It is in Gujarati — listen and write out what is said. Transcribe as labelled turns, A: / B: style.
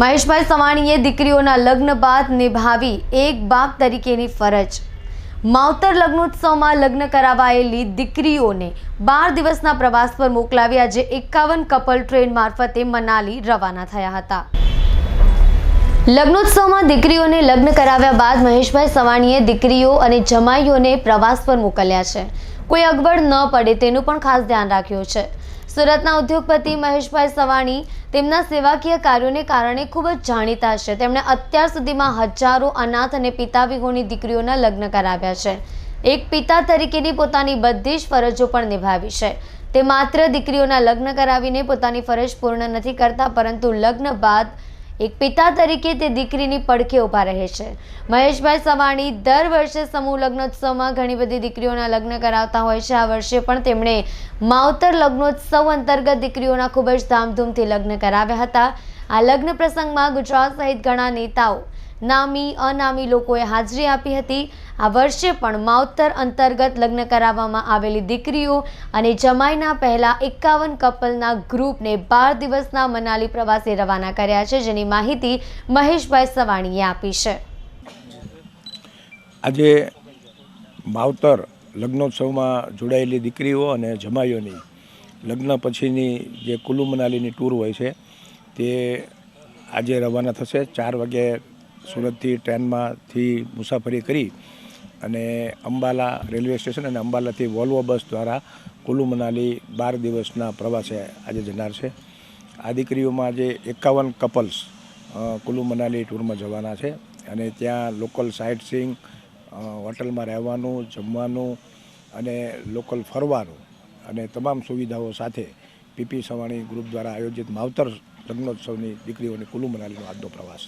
A: મહેશભાઈ સવાણીએ દીકરીઓના લગ્ન બાદ નિભાવી એક બાપ તરીકેની ફરજ. માવતર લગ્નોત્સવમાં લગ્ન કરાવાયેલી દીકરીઓને બાર દિવસના પ્રવાસ પર મોકલાવી આજે એકાવન કપલ ટ્રેન મારફતે મનાલી રવાના થયા હતા. લગ્નોત્સવમાં દીકરીઓને લગ્ન કરાવ્યા બાદ મહેશભાઈ સવાણીએ દીકરીઓ અને જમાઈઓને પ્રવાસ પર મોકલ્યા છે. કોઈ અગવડ ન પડે તેનું પણ ખાસ ધ્યાન રાખ્યું છે. સુરતના ઉદ્યોગપતિ મહેશભાઈ સવાણી તેમના સેવાકીય કાર્યોને કારણે ખૂબ જ જાણીતા છે. તેમણે અત્યાર સુધીમાં હજારો અનાથ અને પિતા વિહોણી દીકરીઓના લગ્ન કરાવ્યા છે. એક પિતા તરીકેની પોતાની બધી જ ફરજો પણ નિભાવી છે. તે માત્ર દીકરીઓના લગ્ન કરાવીને પોતાની ફરજ પૂર્ણ નથી કરતા, પરંતુ લગ્ન બાદ એક પિતા તરીકે તે દીકરીની પડખે ઊભા રહે છે. મહેશભાઈ સવાણી દર વર્ષે સમૂહ લગ્નોત્સવમાં ઘણી બધી દીકરીઓના લગ્ન કરાવતા હોય છે. આ વર્ષે પણ તેમણે માવતર લગ્નોત્સવ અંતર્ગત દીકરીઓના ખૂબ જ ધામધૂમથી લગ્ન કરાવ્યા હતા. આ લગ્ન પ્રસંગમાં ગુજરાત સહિત ઘણા નેતાઓ નામી, અનામી લોકોએ હાજરી આપી હતી. આ વર્ષે પણ માવતર અંતર્ગત લગ્ન કરાવવામાં આવેલી દીકરીઓ અને જમાઈના પહેલા એકાવન કપલના ગ્રુપને બાર દિવસના મનાલી પ્રવાસે રવાના કર્યા છે, જેની માહિતી મહેશભાઈ સવાણીએ આપી છે.
B: આજે માવતર લગ્નોત્સવમાં જોડાયેલી દીકરીઓ અને જમાઈઓની લગ્ન પછીની જે કુલુ મનાલીની ટૂર હોય છે તે આજે રવાના થશે. ચાર વાગે સુરતથી ટ્રેનમાંથી મુસાફરી કરી અને અંબાલા રેલવે સ્ટેશન અને અંબાલાથી વોલ્વો બસ દ્વારા કુલુ મનાલી બાર દિવસના પ્રવાસે આજે જનાર છે. આ દીકરીઓમાં આજે એકાવન કપલ્સ કુલુ મનાલી ટૂરમાં જવાના છે અને ત્યાં લોકલ સાઇટ સીઈંગ હોટલમાં રહેવાનું, જમવાનું અને લોકલ ફરવાનું અને તમામ સુવિધાઓ સાથે પીપી સવાણી ગ્રુપ દ્વારા આયોજિત માવતર લગ્નોત્સવની દીકરીઓની કુલુ મનાલીનો આજનો પ્રવાસ.